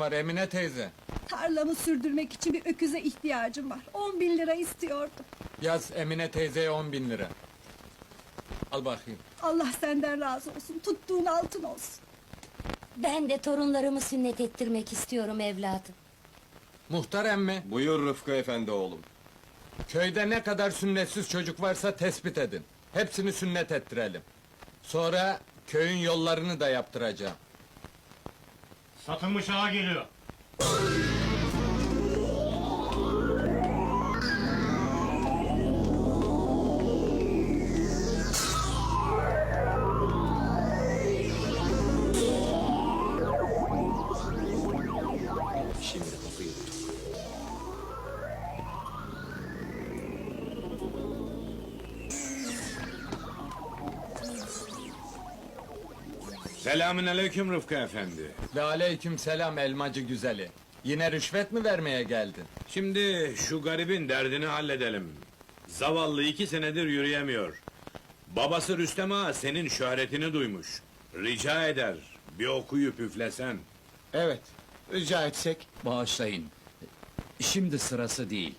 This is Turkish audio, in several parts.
var Emine teyze? Tarlamı sürdürmek için bir öküze ihtiyacım var. On bin lira istiyordum. Yaz Emine teyzeye on bin lira. Al bakayım. Allah senden razı olsun. Tuttuğun altın olsun. Ben de torunlarımı sünnet ettirmek istiyorum evladım. Muhtar emmi, Buyur Rıfkı efendi oğlum. köyde ne kadar sünnetsiz çocuk varsa tespit edin. Hepsini sünnet ettirelim. Sonra köyün yollarını da yaptıracağım. Satılmış ağa geliyor. Selamün aleyküm Rıfkı efendi. Ve aleyküm selam elmacı güzeli. Yine rüşvet mi vermeye geldin? Şimdi şu garibin derdini halledelim. Zavallı iki senedir yürüyemiyor. Babası Rüstem Ağa senin şöhretini duymuş. Rica eder, bir okuyup üflesen. Evet, rica etsek. Bağışlayın. Şimdi sırası değil.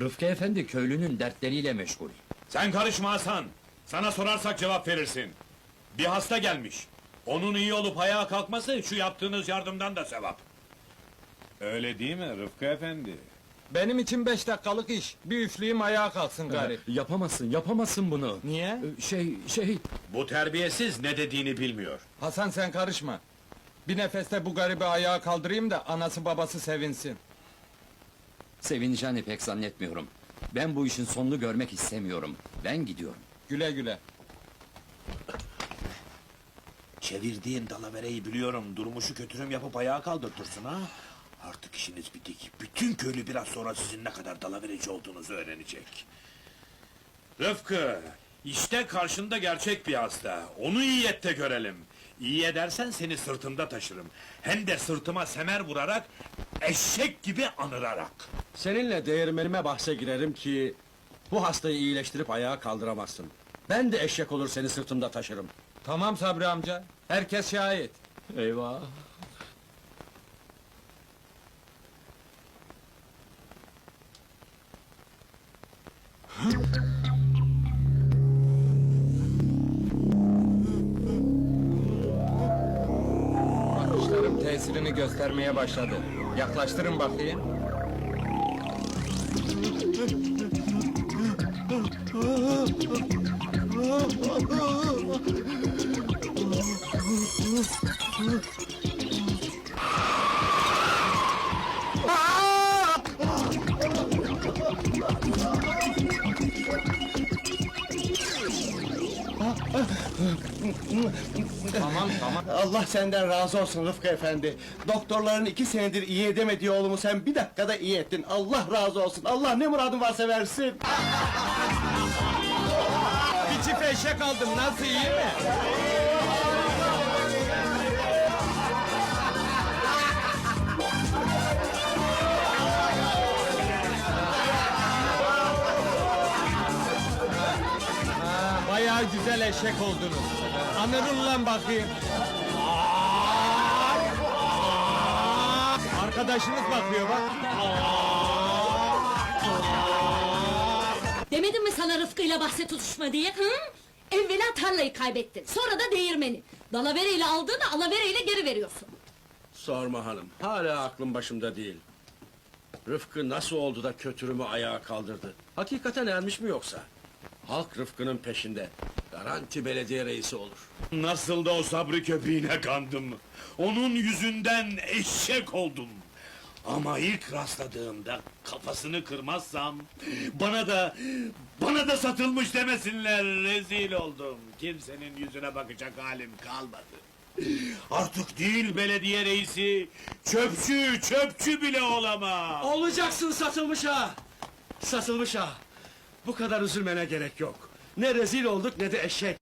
Rıfkı Efendi köylünün dertleriyle meşgul. Sen karışma Hasan. Sana sorarsak cevap verirsin. Bir hasta gelmiş. Onun iyi olup ayağa kalkması şu yaptığınız yardımdan da sevap. Öyle değil mi Rıfkı efendi? Benim için beş dakikalık iş. Bir üfleyeyim ayağa kalksın garip. Yapamazsın, yapamazsın bunu. Niye? Ee, Şey, şey... Bu terbiyesiz ne dediğini bilmiyor. Hasan sen karışma. Bir nefeste bu garibi ayağa kaldırayım da anası babası sevinsin. Sevineceğini pek zannetmiyorum. Ben bu işin sonunu görmek istemiyorum. Ben gidiyorum. Güle güle. Çevirdiğin dalavereyi biliyorum. Durmuşu kötürüm yapıp ayağa kaldırtırsın ha. Artık işiniz bitik. Bütün köylü biraz sonra sizin ne kadar dalavereci olduğunuzu öğrenecek. Rıfkı, işte karşında gerçek bir hasta. Onu iyi et de görelim. İyi edersen seni sırtımda taşırım. Hem de sırtıma semer vurarak, eşek gibi anırarak. Seninle değirmenime bahse girerim ki... ...bu hastayı iyileştirip ayağa kaldıramazsın. Ben de eşek olur seni sırtımda taşırım. Tamam Sabri amca. Herkes şahit. Eyvah! Bakışlarım tesirini göstermeye başladı. Yaklaştırın bakayım. Tamam tamam. Allah senden razı olsun Rıfkı efendi. Doktorların iki senedir iyi edemediği oğlumu sen bir dakikada iyi ettin. Allah razı olsun. Allah ne muradın varsa versin. Bir çift eşek aldım. Nasıl iyi mi? Ha, Bayağı güzel eşek oldunuz. Anırın lan bakayım. Arkadaşınız bakıyor bak. Demedim mi sana Rıfkı'yla bahse tutuşma diye? Hı? Evvela tarlayı kaybettin, sonra da değirmeni. Dalavereyle aldığını alavereyle geri veriyorsun. Sorma hanım. Hala aklım başımda değil. Rıfkı nasıl oldu da kötürümü ayağa kaldırdı? Hakikaten ermiş mi yoksa? Halk Rıfkı'nın peşinde. Garanti belediye reisi olur. Nasıl da o sabrı köpeğine kandım. Onun yüzünden eşek oldum. Ama ilk rastladığımda kafasını kırmazsam bana da bana da satılmış demesinler rezil oldum. Kimsenin yüzüne bakacak halim kalmadı. Artık değil belediye reisi, çöpçü, çöpçü bile olamam. Olacaksın satılmış ha! Satılmış ha! Bu kadar üzülmene gerek yok. Ne rezil olduk ne de eşek.